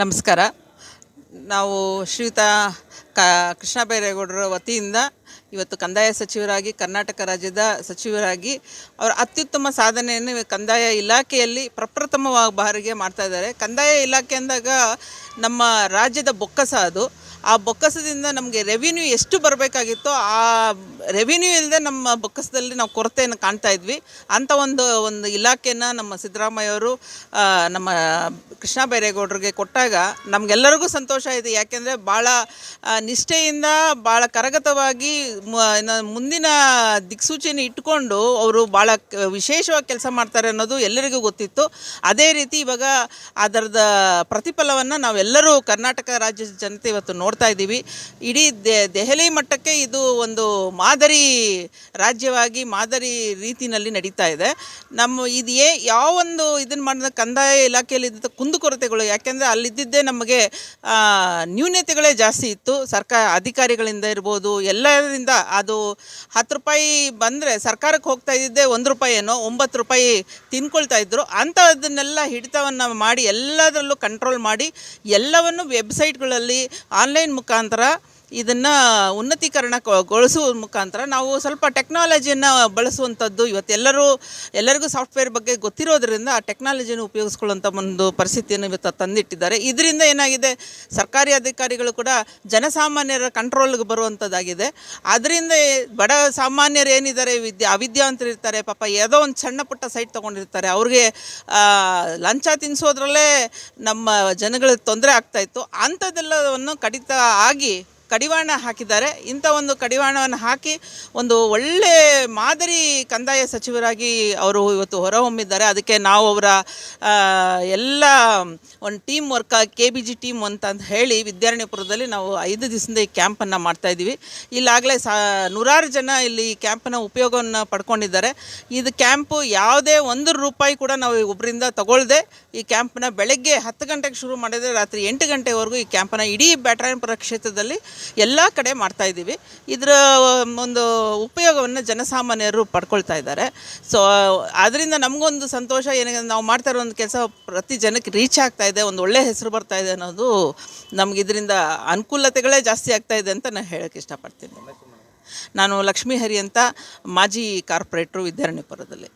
ನಮಸ್ಕಾರ. ನಾವು ಶ್ರೀಯುತ ಕ ಕೃಷ್ಣ ಬೈರೇಗೌಡರ ವತಿಯಿಂದ ಇವತ್ತು ಕಂದಾಯ ಸಚಿವರಾಗಿ, ಕರ್ನಾಟಕ ರಾಜ್ಯದ ಸಚಿವರಾಗಿ ಅವರ ಅತ್ಯುತ್ತಮ ಸಾಧನೆಯನ್ನು ಕಂದಾಯ ಇಲಾಖೆಯಲ್ಲಿ ಪ್ರಪ್ರಥಮವಾಗಿ ಬಾರಿಗೆ ಮಾಡ್ತಾ ಇದ್ದಾರೆ. ಕಂದಾಯ ಇಲಾಖೆ ಅಂದಾಗ ನಮ್ಮ ರಾಜ್ಯದ ಬೊಕ್ಕಸ ಅದು. ಆ ಬೊಕ್ಕಸದಿಂದ ನಮಗೆ ರೆವಿನ್ಯೂ ಎಷ್ಟು ಬರಬೇಕಾಗಿತ್ತೋ ಆ ರೆವಿನ್ಯೂ ಇಲ್ಲದೆ ನಮ್ಮ ಬೊಕ್ಕಸದಲ್ಲಿ ನಾವು ಕೊರತೆಯನ್ನು ಕಾಣ್ತಾ ಇದ್ವಿ. ಅಂಥ ಒಂದು ಒಂದು ಇಲಾಖೆನ ನಮ್ಮ ಸಿದ್ದರಾಮಯ್ಯವರು ಅವರು ನಮ್ಮ ಕೃಷ್ಣ ಬೈರೇಗೌಡರಿಗೆ ಕೊಟ್ಟಾಗ ನಮಗೆಲ್ಲರಿಗೂ ಸಂತೋಷ ಇದೆ. ಯಾಕೆಂದರೆ ಭಾಳ ನಿಷ್ಠೆಯಿಂದ ಭಾಳ ಕರಗತವಾಗಿ ಮುಂದಿನ ದಿಕ್ಸೂಚಿನ ಇಟ್ಕೊಂಡು ಅವರು ಭಾಳ ವಿಶೇಷವಾಗಿ ಕೆಲಸ ಮಾಡ್ತಾರೆ ಅನ್ನೋದು ಎಲ್ಲರಿಗೂ ಗೊತ್ತಿತ್ತು. ಅದೇ ರೀತಿ ಇವಾಗ ಅದರದ ಪ್ರತಿಫಲವನ್ನು ನಾವೆಲ್ಲರೂ ಕರ್ನಾಟಕ ರಾಜ್ಯದ ಜನತೆ ಇವತ್ತು ನೋಡ್ತಾ ಇದ್ದೀವಿ. ಇಡೀ ದೆಹಲಿ ಮಟ್ಟಕ್ಕೆ ಇದು ಒಂದು ಮಾದರಿ ರಾಜ್ಯವಾಗಿ, ಮಾದರಿ ರೀತಿಯಲ್ಲಿ ನಡೀತಾ ಇದೆ. ನಮ್ಮ ಇದು ಏ ಯಾವೊಂದು ಇದನ್ನು ಮಾಡಿದ ಕಂದಾಯ ಇಲಾಖೆಯಲ್ಲಿ ಇದ್ದ ಕುಂದುಕೊರತೆಗಳು, ಯಾಕೆಂದರೆ ಅಲ್ಲಿದ್ದಿದ್ದೇ ನಮಗೆ ನ್ಯೂನತೆಗಳೇ ಜಾಸ್ತಿ ಇತ್ತು. ಸರ್ಕಾರ, ಅಧಿಕಾರಿಗಳಿಂದ ಇರ್ಬೋದು, ಎಲ್ಲರಿಂದ ಅದು ಹತ್ತು ರೂಪಾಯಿ ಬಂದರೆ ಸರ್ಕಾರಕ್ಕೆ ಹೋಗ್ತಾ ಇದ್ದಿದ್ದೆ ಒಂದು ರೂಪಾಯಿ ಏನೋ ಒಂಬತ್ತು ರೂಪಾಯಿ ತಿನ್ಕೊಳ್ತಾ ಇದ್ದರು ಅಂಥದ್ದನ್ನೆಲ್ಲ ಹಿಡಿತವನ್ನು ಮಾಡಿ, ಎಲ್ಲದರಲ್ಲೂ ಕಂಟ್ರೋಲ್ ಮಾಡಿ, ಎಲ್ಲವನ್ನು ವೆಬ್ಸೈಟ್ಗಳಲ್ಲಿ ಆನ್ಲೈನ್ ಮುಖಾಂತರ ಇದನ್ನು ಉನ್ನತೀಕರಣಗೊಳಿಸುವ ಮುಖಾಂತರ ನಾವು ಸ್ವಲ್ಪ ಟೆಕ್ನಾಲಜಿಯನ್ನು ಬಳಸುವಂಥದ್ದು ಇವತ್ತೆಲ್ಲರೂ ಎಲ್ಲರಿಗೂ ಸಾಫ್ಟ್ವೇರ್ ಬಗ್ಗೆ ಗೊತ್ತಿರೋದ್ರಿಂದ ಆ ಟೆಕ್ನಾಲಜಿಯನ್ನು ಉಪಯೋಗಿಸ್ಕೊಳ್ಳುವಂಥ ಒಂದು ಪರಿಸ್ಥಿತಿಯನ್ನು ಇವತ್ತು ತಂದಿಟ್ಟಿದ್ದಾರೆ. ಇದರಿಂದ ಏನಾಗಿದೆ? ಸರ್ಕಾರಿ ಅಧಿಕಾರಿಗಳು ಕೂಡ ಜನಸಾಮಾನ್ಯರ ಕಂಟ್ರೋಲ್ಗೆ ಬರುವಂಥದ್ದಾಗಿದೆ. ಅದರಿಂದ ಬಡ ಸಾಮಾನ್ಯರು ಏನಿದ್ದಾರೆ? ವಿದ್ಯಾ ಅವಿದ್ಯಾವಂತರು ಇರ್ತಾರೆ. ಪಾಪ ಯಾವುದೋ ಒಂದು ಸಣ್ಣ ಪುಟ್ಟ ಸೈಟ್ ತೊಗೊಂಡಿರ್ತಾರೆ. ಅವ್ರಿಗೆ ಲಂಚ ತಿನ್ನಿಸೋದ್ರಲ್ಲೇ ನಮ್ಮ ಜನಗಳಿಗೆ ತೊಂದರೆ ಆಗ್ತಾಯಿತ್ತು ಅಂಥದ್ದೆಲ್ಲವನ್ನು ಕಡಿತ ಆಗಿ ಕಡಿವಾಣ ಹಾಕಿದ್ದಾರೆ. ಇಂಥ ಒಂದು ಕಡಿವಾಣವನ್ನು ಹಾಕಿ ಒಂದು ಒಳ್ಳೆ ಮಾದರಿ ಕಂದಾಯ ಸಚಿವರಾಗಿ ಅವರು ಇವತ್ತು ಹೊರಹೊಮ್ಮಿದ್ದಾರೆ. ಅದಕ್ಕೆ ನಾವು ಅವರ ಎಲ್ಲ ಒಂದು team work K B G team ಅಂತ ಹೇಳಿ ವಿದ್ಯಾರಣ್ಯಪುರದಲ್ಲಿ ನಾವು ಐದು ದಿವಸದಿಂದ ಈ ಕ್ಯಾಂಪನ್ನು ಮಾಡ್ತಾಯಿದ್ದೀವಿ ಇಲ್ಲಾಗಲೇ ಸಾ, ನೂರಾರು ಜನ ಇಲ್ಲಿ ಈ ಕ್ಯಾಂಪನ್ನ ಉಪಯೋಗವನ್ನು ಪಡ್ಕೊಂಡಿದ್ದಾರೆ. ಇದು ಕ್ಯಾಂಪು ಯಾವುದೇ ಒಂದು ರೂಪಾಯಿ ಕೂಡ ನಾವು ಒಬ್ಬರಿಂದ ತಗೊಳ್ಳದೆ ಈ ಕ್ಯಾಂಪನ್ನ ಬೆಳಗ್ಗೆ ಹತ್ತು ಗಂಟೆಗೆ ಶುರು ಮಾಡಿದರೆ ರಾತ್ರಿ ಎಂಟು ಗಂಟೆವರೆಗೂ ಈ ಕ್ಯಾಂಪನ್ನು ಇಡೀ ಬ್ಯಾಟರಾಯನಪುರ ಕ್ಷೇತ್ರದಲ್ಲಿ ಎಲ್ಲ ಕಡೆ ಮಾಡ್ತಾ ಇದ್ದೀವಿ. ಇದರ ಒಂದು ಉಪಯೋಗವನ್ನು ಜನಸಾಮಾನ್ಯರು ಪಡ್ಕೊಳ್ತಾ ಇದ್ದಾರೆ. ಸೊ ಅದರಿಂದ ನಮಗೊಂದು ಸಂತೋಷ ಏನಿದೆ ನಾವು ಮಾಡ್ತಾ ಇರೋ ಒಂದು ಕೆಲಸ ಪ್ರತಿ ಜನಕ್ಕೆ ರೀಚ್ ಆಗ್ತಾ ಇದೆ, ಒಂದು ಒಳ್ಳೆಯ ಹೆಸರು ಬರ್ತಾ ಇದೆ ಅನ್ನೋದು ನಮ್ಗೆ ಇದರಿಂದ ಅನುಕೂಲತೆಗಳೇ ಜಾಸ್ತಿ ಆಗ್ತಾ ಇದೆ ಅಂತ ನಾನು ಹೇಳೋಕ್ಕೆ ಇಷ್ಟಪಡ್ತೀನಿ. ನಾನು ಲಕ್ಷ್ಮೀ ಹರಿ ಅಂತ ಮಾಜಿ ಕಾರ್ಪೊರೇಟ್ರು ವಿದ್ಯಾರಣ್ಯಪುರದಲ್ಲಿ.